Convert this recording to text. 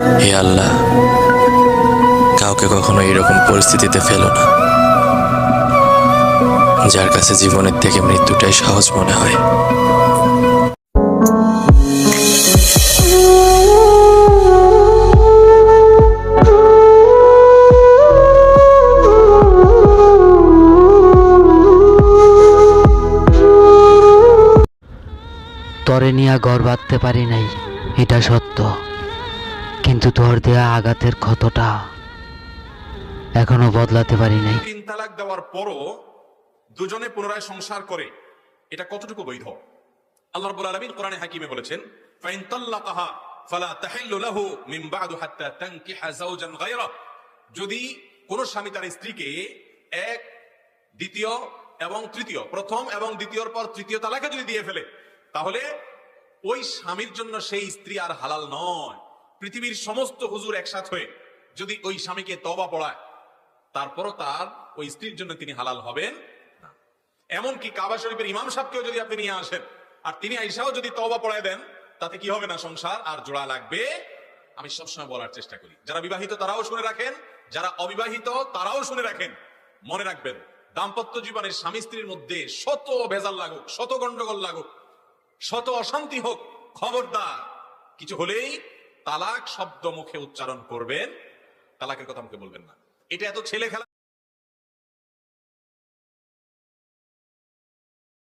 হে আল্লাহ, কাউকে কখনো এরকম পরিস্থিতিতে ফেলো না, যার কাছে জীবনের থেকে মৃত্যুটাই সহজ মনে হয়। তরে নিয়া ঘর বাঁধতে পারি নাই, এটা সত্য। কিন্তু তোর দেয়া আঘাতের ক্ষতটা এখনও বদলাতে পারি নাই। তিন তালাক দেওয়ার পরও দুজনে পুনরায় সংসার করে, এটা কতটুকু বৈধ? আল্লাহ রাব্বুল আলামিন কোরআনে হাকিমে বলেছেন, ফাইন তাল্লাকাহা ফালা তাহিল্লু লাহু মিন বাদু হাত্তা তানকিহা যাওজান গায়রা। যদি কোন স্বামী তার স্ত্রীকে এক, দ্বিতীয় এবং তৃতীয়, প্রথম এবং দ্বিতীয়র পর তৃতীয় তালাকে যদি দিয়ে ফেলে, তাহলে ওই স্বামীর জন্য সেই স্ত্রী আর হালাল নয়। পৃথিবীর সমস্ত হুজুর একসাথ হয়ে যদি ওই স্বামীকে তবা পড়ায়, তারপরও তার ওই স্ত্রীর জন্য তিনি হালাল হবেন না। এমনকি কাবা শরীফের ইমাম সাহেবকেও যদি আপনি নিয়ে আসেন, আর তিনি আইসাও যদি তবা পড়ায় দেন, তাতে কি হবে না সংসার? আর জোড়া লাগবে? আমি সবসময় বলার চেষ্টা করি। যারা বিবাহিত তারাও শুনে রাখেন, যারা অবিবাহিত তারাও শুনে রাখেন। মনে রাখবেন, দাম্পত্য জীবনের স্বামী স্ত্রীর মধ্যে শত ভেজাল লাগুক, শত গন্ডগোল লাগুক, শত অশান্তি হোক, খবরদার। কিছু হলেই তালাক শব্দ মুখে উচ্চারণ করবেন তালাকের কথা মুখে বলবেন না। এটা এত ছেলে খেলা